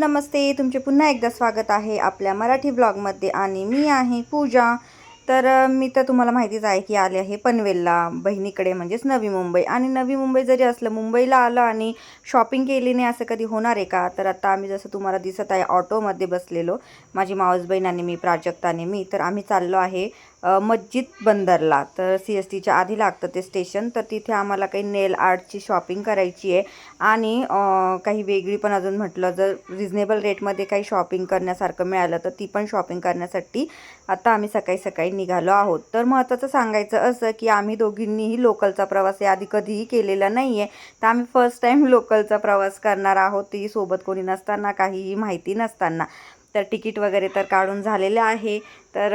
नमस्ते तुमचे पुन्हा एकदा स्वागत आहे आपल्या मराठी ब्लॉगमध्ये आणि मी आहे पूजा. तर मी तर तुम्हाला माहितीच आहे की आले आहे पनवेलला बहिणीकडे म्हणजेच नवी मुंबई. आणि नवी मुंबई जरी असलं मुंबईला आलं आणि शॉपिंग केली नाही असं कधी होणार आहे का? तर आता आम्ही जसं तुम्हाला दिसत आहे ऑटोमध्ये बसलेलो. माझी मावस बहीण आणि मी प्राजक्ताने मी तर आम्ही चाललो आहे मस्जिद बंदरला. तर सी एस टीच्या आधी लागतं ते स्टेशन. तर तिथे आम्हाला काही नेल आर्टची शॉपिंग करायची आहे. आणि काही वेगळी पण अजून म्हटलं जर रिझनेबल रेटमध्ये काही शॉपिंग करण्यासारखं मिळालं तर ती पण शॉपिंग करण्यासाठी आता आम्ही सकाळी सकाळी निघालो आहोत. तर महत्त्वाचं सांगायचं असं की आम्ही दोघींनीही लोकलचा प्रवास याआधी कधीही केलेला नाही आहे तर आम्ही फर्स्ट टाईम लोकलचा प्रवास करणार आहोत. ती सोबत कोणी नसताना काहीही माहिती नसताना. तर तिकीट वगैरे तर काढून झालेलं आहे. तर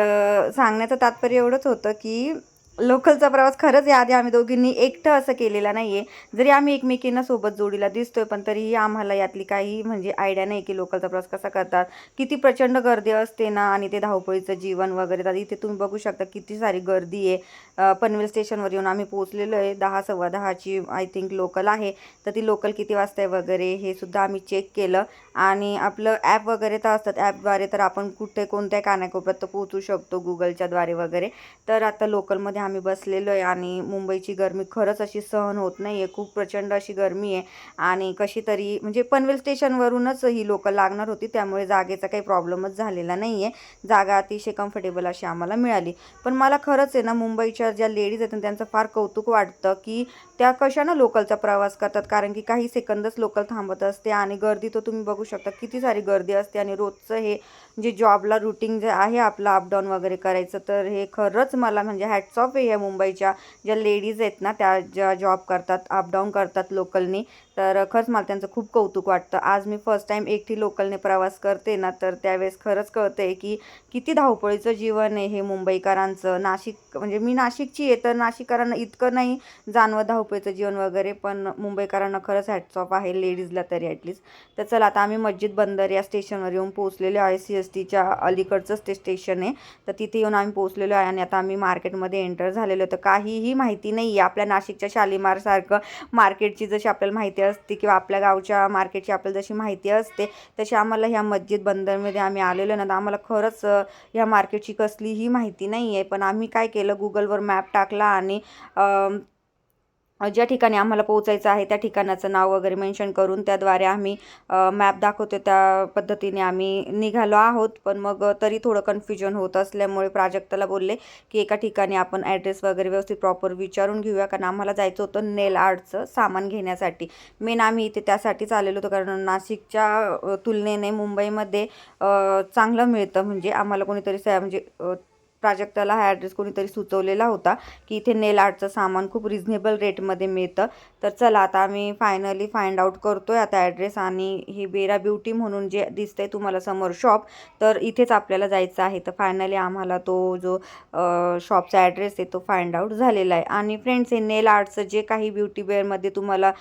सांगण्याचं तात्पर्य एवढंच होतं की लोकलचा प्रवास खरंच याआधी आम्ही दोघींनी एकटं असं केलेला नाही आहे जरी आम्ही एकमेकींना सोबत जोडीला दिसतोय पण तरीही आम्हाला यातली काही म्हणजे आयडिया नाही की लोकलचा प्रवास कसा करतात. किती प्रचंड गर्दी असते ना आणि ते धावपळीचं जीवन वगैरे. तर इथे तुम्ही बघू शकता किती सारी गर्दी आहे. पनवेल स्टेशनवर येऊन आम्ही पोहोचलेलो आहे. दहा सव्वा दहाची आय थिंक लोकल आहे. तर ती लोकल किती वाजता आहे वगैरे हे सुद्धा आम्ही चेक केलं. आणि आपलं ॲप वगैरे तर असतात. ॲपद्वारे तर आपण कुठे कोणत्या कानाकोपऱ्यात तर पोहोचू शकतो गुगलच्याद्वारे वगैरे. तर आता लोकलमध्ये आम्ही बसलेलो आहे आणि मुंबईची गरमी खरंच अशी सहन होत नाही आहे खूप प्रचंड अशी गरमी आहे. आणि कशी तरी म्हणजे पनवेल स्टेशनवरूनच ही लोकल लागणार होती. त्यामुळे जागेचा काही प्रॉब्लेमच झालेला नाही आहे जागा अतिशय कम्फर्टेबल अशी आम्हाला मिळाली. पण मला खरंच आहे ना मुंबईच्या ज्या लेडीज आहेत ना, त्यांचं फार कौतुक वाटतं की त्या कशानं लोकलचा प्रवास करतात? कारण की काही सेकंदच लोकल थांबत असते आणि गर्दी तर तुम्ही बघू शकता किती सारी गर्दी असते आणि रोजचं हे जे जॉबला रुटीन जे आहे आपलं अपडाऊन वगैरे करायचं तर हे खरंच मला म्हणजे हॅट्स ऑफ आहे या मुंबईच्या. ज्या लेडीज आहेत ना त्या ज्या जॉब करतात अपडाऊन करतात लोकलनी तर खरंच मला त्यांचं खूप कौतुक वाटतं. आज मी फर्स्ट टाईम एकटी लोकलने प्रवास करते ना तर त्यावेळेस खरंच कळतं आहे की किती धावपळीचं जीवन आहे हे मुंबईकरांचं. नाशिक म्हणजे मी नाशिकची आहे तर नाशिककरांना इतकं नाही जाणवत धावपळीचं जीवन वगैरे पण मुंबईकरांना खरंच हॅटसॉप आहे लेडीजला तरी ॲटलीस्ट तर चला आता आम्ही मस्जिद बंदर या स्टेशनवर येऊन पोहोचलेलो आहे. सी एस टीच्या अलीकडचंच ते स्टेशन आहे. तर तिथे येऊन आम्ही पोहोचलेलो आहे आणि आता आम्ही मार्केटमध्ये एंटर झालेलो तर काहीही माहिती नाही आहे. आपल्या नाशिकच्या शालीमारसारखं मार्केटची जशी आपल्याला माहिती असते किंवा आपल्या गावच्या मार्केटची आपल्याला जशी माहिती असते तशी आम्हाला ह्या मस्जिद बंदरमध्ये आम्ही आलेलो ना तर आम्हाला खरंच ह्या मार्केटची कसलीही माहिती नाही आहे पण आम्ही काय केलं गुगलवर मॅप टाकला आणि ज्या ठिकाणी आम्हाला पोहोचायचं आहे त्या ठिकाणाचं नाव वगैरे मेन्शन करून त्याद्वारे आम्ही मॅप दाखवतो त्या पद्धतीने आम्ही निघालो आहोत. पण मग तरी थोडं कन्फ्युजन होत असल्यामुळे प्राजक्ताला बोलले की एका ठिकाणी आपण ॲड्रेस वगैरे व्यवस्थित प्रॉपर विचारून घेऊया. कारण आम्हाला जायचं होतं नेल आर्टचं सामान घेण्यासाठी. मेन आम्ही इथे त्यासाठीच आलेलो होतो. कारण नाशिकच्या तुलनेने मुंबईमध्ये चांगलं मिळतं. म्हणजे आम्हाला कोणीतरी म्हणजे प्राजक्ताला हा ॲड्रेस कोणीतरी सुचवलेला होता की इथे नेल आर्टचं सामान खूप रिझनेबल रेटमध्ये मिळतं. तर चला आता आम्ही फायनली फाइंड आउट आहे आता ॲड्रेस आणि हे बेरा ब्युटी म्हणून जे दिसतंय तुम्हाला समोर शॉप तर इथेच आपल्याला जायचं आहे. तर फायनली आम्हाला तो जो शॉपचा ॲड्रेस आहे तो फाइंड आउट झालेला आहे. आणि फ्रेंड्स हे नेल आर्टचं जे काही ब्युटी वेअरमध्ये तुम्हाला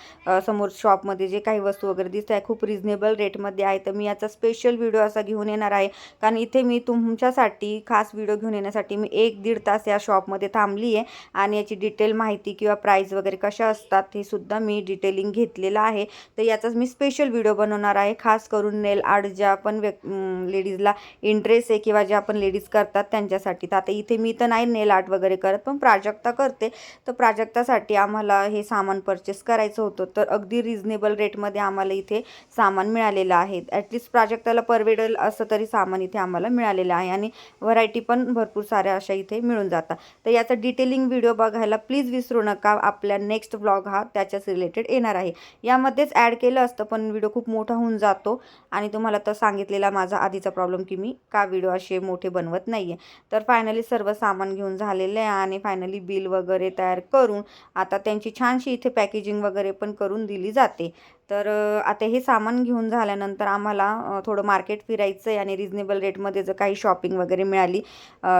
समोर शॉपमध्ये जे काही वस्तू वगैरे दिसत आहे खूप रिझनेबल रेटमध्ये आहे. तर मी याचा स्पेशल व्हिडिओ असा घेऊन येणार आहे. कारण इथे मी तुमच्यासाठी खास व्हिडिओ घेऊन येण्यासाठी मी एक दीड तास या शॉपमध्ये थांबली आहे आणि याची डिटेल माहिती किंवा प्राईस वगैरे कशा असतात हे सुद्धा मी डिटेलिंग घेतलेलं आहे. तर याचाच मी स्पेशल व्हिडिओ बनवणार आहे. खास करून नेल आर्ट ज्या पण व्यक् लेडीजला इंटरेस्ट आहे किंवा ज्या पण लेडीज करतात त्यांच्यासाठी. तर आता इथे मी तर नाही नेल आर्ट वगैरे करत पण प्राजक्ता करते. तर प्राजक्तासाठी आम्हाला हे सामान परचेस करायचं होतं. तर अगदी रिझनेबल रेटमध्ये आम्हाला इथे सामान मिळालेलं आहे. ॲटलिस्ट प्राजक्ताला परवेडेल असं तरी सामान इथे आम्हाला मिळालेलं आहे. आणि व्हरायटी पण भरपूर साऱ्या अशा इथे मिळून जातात. तर याचा डिटेलिंग व्हिडिओ बघायला प्लीज विसरू नका. आपल्या नेक्स्ट ब्लॉग हा त्याच्याच रिलेटेड येणार आहे. यामध्येच ॲड केलं असतं पण व्हिडिओ खूप मोठा होऊन जातो. आणि तुम्हाला तर सांगितलेला माझा आधीचा प्रॉब्लेम की मी का व्हिडिओ असे मोठे बनवत नाही आहे तर फायनली सर्व सामान घेऊन झालेलं आहे आणि फायनली बिल वगैरे तयार करून आता त्यांची छानशी इथे पॅकेजिंग वगैरे पण करून दिली जाते. तर आता हे सामान घेऊन झाल्यानंतर आम्हाला थोडं मार्केट फिरायचं आहे आणि रिजनेबल रेटमध्ये जर काही शॉपिंग वगैरे मिळाली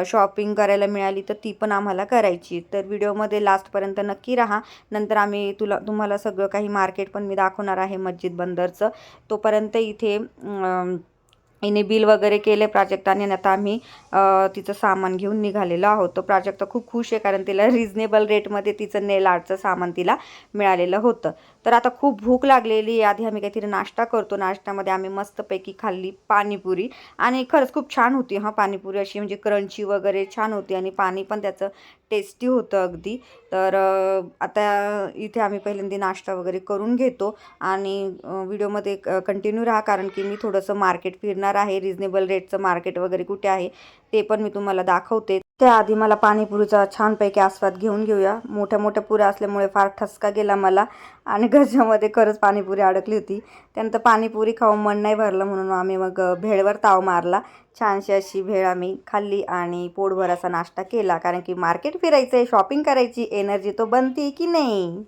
शॉपिंग करायला मिळाली तर ती पण आम्हाला करायची. तर व्हिडिओमध्ये लास्टपर्यंत नक्की राहा. नंतर आम्ही तुला तुम्हाला सगळं काही मार्केट पण मी दाखवणार आहे मस्जिद बंदरचं. तोपर्यंत इथे हिने बिल वगैरे केले प्राजक्ताने आणि आता आम्ही तिचं सामान घेऊन निघालेलो आहोत. तो प्राजक्ता खूप खुश आहे कारण तिला रिजनेबल रेटमध्ये तिचं नेल आर्टचं सामान तिला मिळालेलं होतं. तर आता खूप भूक लागलेली आहे. आधी आम्ही काहीतरी नाश्ता करतो. नाश्त्यामध्ये आम्ही मस्तपैकी खाल्ली पाणीपुरी. आणि खरंच खूप छान होती हां पाणीपुरी अशी म्हणजे क्रंची वगैरे छान होती. आणि पाणी पण त्याचं टेस्टी होतं अगदी. तर आता इथे आम्ही पहिल्यांदा नाश्ता वगैरे करून घेतो आणि व्हिडिओमध्ये व्हिडिओमध्ये कंटिन्यू राहा कारण की मी थोडंसं मार्केट फिरणार आहे. रिजनेबल रेटचं मार्केट वगैरे कुठे आहे ते पण मी तुम्हाला दाखवते. त्याआधी मला पाणीपुरीचा छानपैकी आस्वाद घेऊन घेऊया. मोठ्या मोठ्या पुऱ्या असल्यामुळे फार ठसका गेला मला आणि घरच्यामध्ये खरंच पाणीपुरी अडकली होती. त्यानंतर पाणीपुरी खाऊन मन नाही भरलं म्हणून आम्ही मग भेळवर ताव मारला. छानशी अशी भेळ आम्ही खाल्ली आणि पोटभर असा नाश्ता केला. कारण की मार्केट फिरायचं आहे शॉपिंग करायची एनर्जी तो बनती की नाही?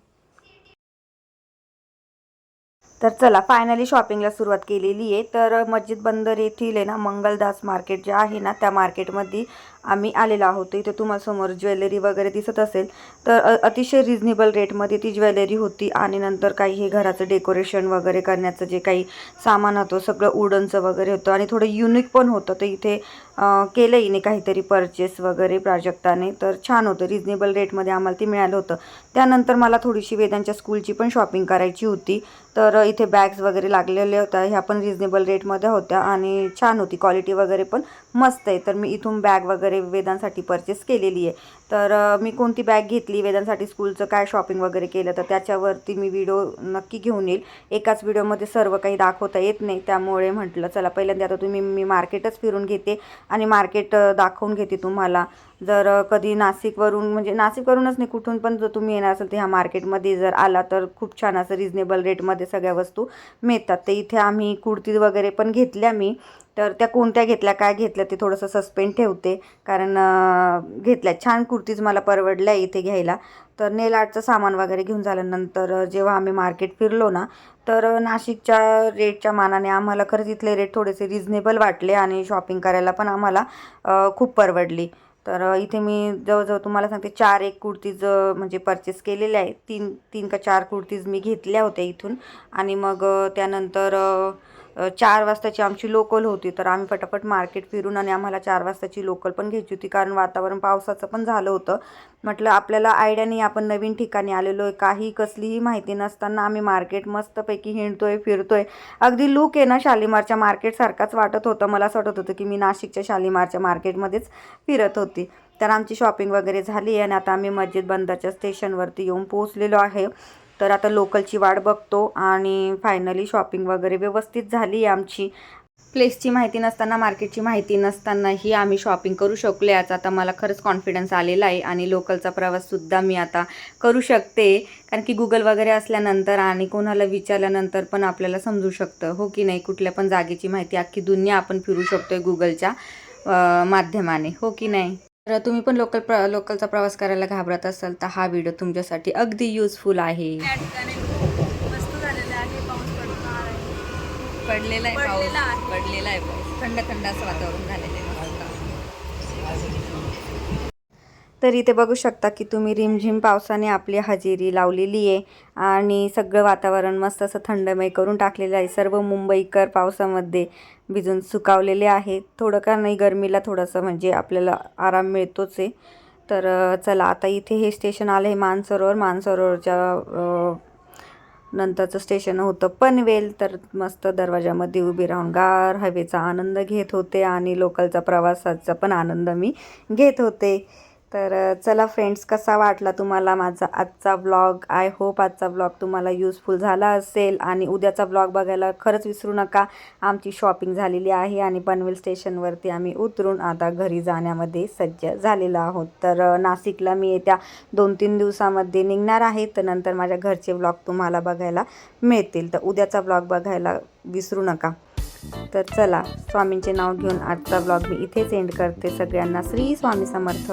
तर चला फायनली शॉपिंगला सुरुवात केलेली आहे. तर मस्जिद बंदर येथील आहे ना मंगलदास मार्केट जे आहे ना त्या मार्केटमध्ये आम्ही आलेलो आहोत. इथे तुम्हाला समोर ज्वेलरी वगैरे दिसत असेल तर अतिशय रिजनेबल रेटमध्ये ती ज्वेलरी होती आणि नंतर काही हे घराचं डेकोरेशन वगैरे करण्याचं जे काही सामान होतं सगळं उडनचं वगैरे होतं आणि थोडं युनिक पण होतं. तर इथे केलं हिने काहीतरी परचेस वगैरे प्राजक्ताने. तर छान होतं. रिजनेबल रेटमध्ये आम्हाला ते मिळालं होतं. त्यानंतर मला थोडीशी वेदांच्या स्कूलची पण शॉपिंग करायची होती. तर इथे बॅग्स वगैरे लागलेल्या होत्या. ह्या पण रिजनेबल रेटमध्ये होत्या आणि छान होती. क्वालिटी वगैरे पण मस्त आहे. तर मी इथून बॅग वगैरे वेदांसाठी परचेस केलेली आहे. तर मी कोणती बॅग घेतली वेदांसाठी स्कूलचं काय शॉपिंग वगैरे केलं तर त्याच्यावरती मी व्हिडिओ नक्की घेऊन येईल. एकाच व्हिडिओमध्ये सर्व काही दाखवता येत नाही. त्यामुळे म्हटलं चला पहिल्यांदा आता तुम्ही मी मार्केटच फिरून घेते आणि मार्केट दाखवून घेते तुम्हाला. जर कधी नाशिकवरून म्हणजे नाशिकवरूनच नाही कुठून पण जर तुम्ही येणार असेल तर ह्या मार्केटमध्ये जर आला तर खूप छान असं रिजनेबल रेटमध्ये सगळ्या वस्तू मिळतात. तर इथे आम्ही कुर्ती वगैरे पण घेतल्या मी. तर त्या कोणत्या घेतल्या काय घेतल्या ते थोडंसं सस्पेंड ठेवते. कारण घेतल्या. छान कुर्तीज मला परवडल्या इथे घ्यायला. तर नेल आर्टचं सामान वगैरे घेऊन झाल्यानंतर जेव्हा आम्ही मार्केट फिरलो ना तर नाशिकच्या रेटच्या मानाने आम्हाला खरंच इथले रेट थोडेसे रिजनेबल वाटले आणि शॉपिंग करायला पण आम्हाला खूप परवडली. तर इथे मी जवळजवळ तुम्हाला सांगते चार एक कुर्तीज म्हणजे परचेस केलेल्या आहे तीन तीन का चार कुर्तीज मी घेतल्या होत्या इथून. आणि मग त्यानंतर चार वाजताची आमची लोकल होती. तर आम्ही पटापट मार्केट फिरून आणि आम्हाला चार वाजताची लोकल पण घ्यायची होती. कारण वातावरण पावसाचं पण झालं होतं. म्हटलं आपल्याला आयडिया नाही. आपण नवीन ठिकाणी आलेलो आहे. काही कसलीही माहिती नसताना आम्ही मार्केट मस्तपैकी हिंडतोय फिरतोय. अगदी लूक आहे ना शालिमारच्या मार्केटसारखाच वाटत होतं. मला असं वाटत होतं की मी नाशिकच्या शालिमारच्या मार्केटमध्येच फिरत होती. तर आमची शॉपिंग वगैरे झाली आणि आता आम्ही मस्जिद बंदरच्या स्टेशनवरती येऊन पोहोचलेलो आहे. तर आता लोकलची वाट बघतो आणि फायनली शॉपिंग वगैरे व्यवस्थित झाली आमची. प्लेसची माहिती नसताना मार्केटची माहिती नसतानाही आम्ही शॉपिंग करू शकलो याचा आता मला खरंच कॉन्फिडन्स आलेला आहे आणि लोकलचा प्रवाससुद्धा मी आता करू शकते. कारण की गुगल वगैरे असल्यानंतर आणि कोणाला विचारल्यानंतर पण आपल्याला समजू शकतं हो की नाही? कुठल्या पण जागेची माहिती अख्खी दुनिया आपण फिरू शकतो आहे गुगलच्या माध्यमाने हो की नाही? तर तुम्ही पण लोकल प्र लोकलचा प्रवास करायला घाबरत असाल तर हा व्हिडिओ तुमच्यासाठी अगदी युजफुल आहे. पडलेला आहे पडलेला आहे. पाऊस. पडलेला आहे पाऊस. थंड थंड असं वातावरण झालेलं आहे. तर इथे बघू शकता की तुम्ही रिमझिम पावसाने आपली हजेरी लावलेली आहे आणि सगळं वातावरण मस्त असं थंडमय करून टाकलेलं आहे. सर्व मुंबईकर पावसामध्ये भिजून सुकावलेले आहे थोडं का नाही गरमीला थोडंसं म्हणजे आपल्याला आराम मिळतोच आहे. तर चला आता इथे हे स्टेशन आलं आहे मानसरोवर. मानसरोवरच्या नंतरचं स्टेशन होतं पनवेल. तर मस्त दरवाजामध्ये उभी राहून गार हवेचा आनंद घेत होते आणि लोकलचा प्रवासाचा पण आनंद मी घेत होते. तर चला फ्रेंड्स कसा वाटला तुम्हाला माझा आजचा व्लॉग आय होप आजचा व्लॉग तुम्हाला यूजफुल झाला असेल आणि उद्याचा व्लॉग बघायला खरंच विसरू नका. आमची शॉपिंग झालेली आहे आणि पनवेल स्टेशनवरती आम्ही उतरून आता घरी जाण्यामध्ये सज्ज झालेलो आहोत. तर नाशिकला मी येत्या दोन तीन दिवसामध्ये निघणार आहे. तर नंतर माझ्या घरचे व्लॉग तुम्हाला बघायला मिळतील. तर उद्याचा व्लॉग बघायला विसरू नका. तर चला स्वामींचे नाव घेऊन आजचा ब्लॉग मी इथेच एंड करते सगळ्यांना. श्री स्वामी समर्थ.